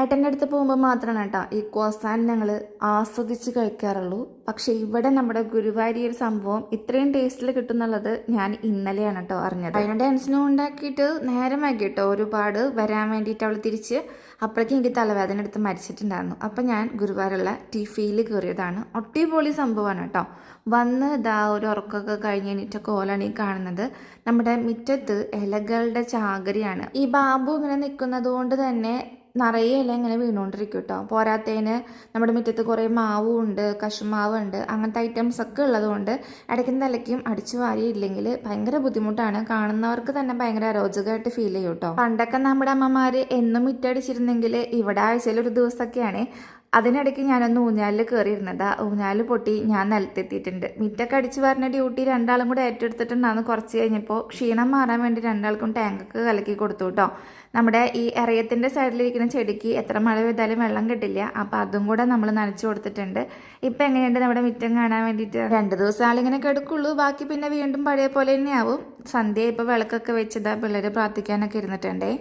ഏട്ടന്റെ അടുത്ത് പോകുമ്പോൾ മാത്രമാണ് കേട്ടോ ഈ കോസാൻ ഞങ്ങൾ ആസ്വദിച്ച് കഴിക്കാറുള്ളൂ. പക്ഷേ ഇവിടെ നമ്മുടെ ഗുരുവായൂർ ഒരു സംഭവം ഇത്രയും ടേസ്റ്റിൽ കിട്ടുന്നുള്ളത് ഞാൻ ഇന്നലെയാണ് കേട്ടോ അറിഞ്ഞത്. അതിന് ടെൻഷനും ഉണ്ടാക്കിയിട്ട് നേരം വൈകി കേട്ടോ ഒരുപാട് വരാൻ വേണ്ടിയിട്ട് അവൾ തിരിച്ച് അപ്പോഴേക്കും എനിക്ക് തലവേദന എടുത്ത് മരിച്ചിട്ടുണ്ടായിരുന്നു. അപ്പം ഞാൻ ഗുരുവായൂരുള്ള ടിഫിയിൽ കയറിയതാണ്. ഒട്ടിപൊളി സംഭവമാണ് കേട്ടോ. വന്ന് ഇതാ ഒരു ഉറക്കമൊക്കെ കഴിഞ്ഞ് കഴിഞ്ഞിട്ടൊക്കെ ഓലാണ് ഈ കാണുന്നത്. നമ്മുടെ മുറ്റത്ത് ഇലകളുടെ ചാകരിയാണ്. ഈ ബാബു ഇങ്ങനെ നിൽക്കുന്നത് കൊണ്ട് തന്നെ നിറയെ ഇല ഇങ്ങനെ വീണുകൊണ്ടിരിക്കും കേട്ടോ പോരാത്തതിന് നമ്മുടെ മുറ്റത്ത് കുറേ മാവും ഉണ്ട് കശുമാവുണ്ട് അങ്ങനത്തെ ഐറ്റംസ് ഒക്കെ ഉള്ളതുകൊണ്ട് ഇടയ്ക്കും തലയ്ക്കും അടിച്ചു വാരിയില്ലെങ്കിൽ ഭയങ്കര ബുദ്ധിമുട്ടാണ്. കാണുന്നവർക്ക് തന്നെ ഭയങ്കര അരോചകമായിട്ട് ഫീൽ ചെയ്യും കേട്ടോ പണ്ടൊക്കെ നമ്മുടെ അമ്മമാർ എന്നും മുറ്റടിച്ചിരുന്നെങ്കിൽ ഇവിടെ ആഴ്ചയിൽ ഒരു ദിവസമൊക്കെയാണ് അതിനിടയ്ക്ക് ഞാനൊന്ന് ഊഞ്ഞാലിൽ കയറിയിരുന്നതാ ഊഞ്ഞാൽ പൊട്ടി ഞാൻ നിലത്തെത്തിയിട്ടുണ്ട്. മിറ്റൊക്കെ അടിച്ചു പറഞ്ഞ ഡ്യൂട്ടി രണ്ടാളും കൂടെ ഏറ്റെടുത്തിട്ടുണ്ടാകുന്ന കുറച്ച് കഴിഞ്ഞപ്പോൾ ക്ഷീണം മാറാൻ വേണ്ടി രണ്ടാൾക്കും ടാങ്കൊക്കെ കലക്കി കൊടുത്തു കേട്ടോ നമ്മുടെ ഈ എറയത്തിന്റെ സൈഡിലിരിക്കുന്ന ചെടിക്ക് എത്ര മഴ പെയ്താലും വെള്ളം കിട്ടില്ല. അപ്പോൾ അതും കൂടെ നമ്മൾ നനച്ചു കൊടുത്തിട്ടുണ്ട്. ഇപ്പം എങ്ങനെയുണ്ട് നമ്മുടെ മിറ്റം കാണാൻ വേണ്ടിയിട്ട്? രണ്ട് ദിവസം ആളിങ്ങനെ കിടക്കുള്ളൂ. ബാക്കി പിന്നെ വീണ്ടും പഴയ പോലെ തന്നെയാവും. സന്ധ്യ ഇപ്പോൾ വിളക്കൊക്കെ വെച്ചതാ പിള്ളേർ പ്രാർത്ഥിക്കാനൊക്കെ ഇരുന്നിട്ടുണ്ടേ.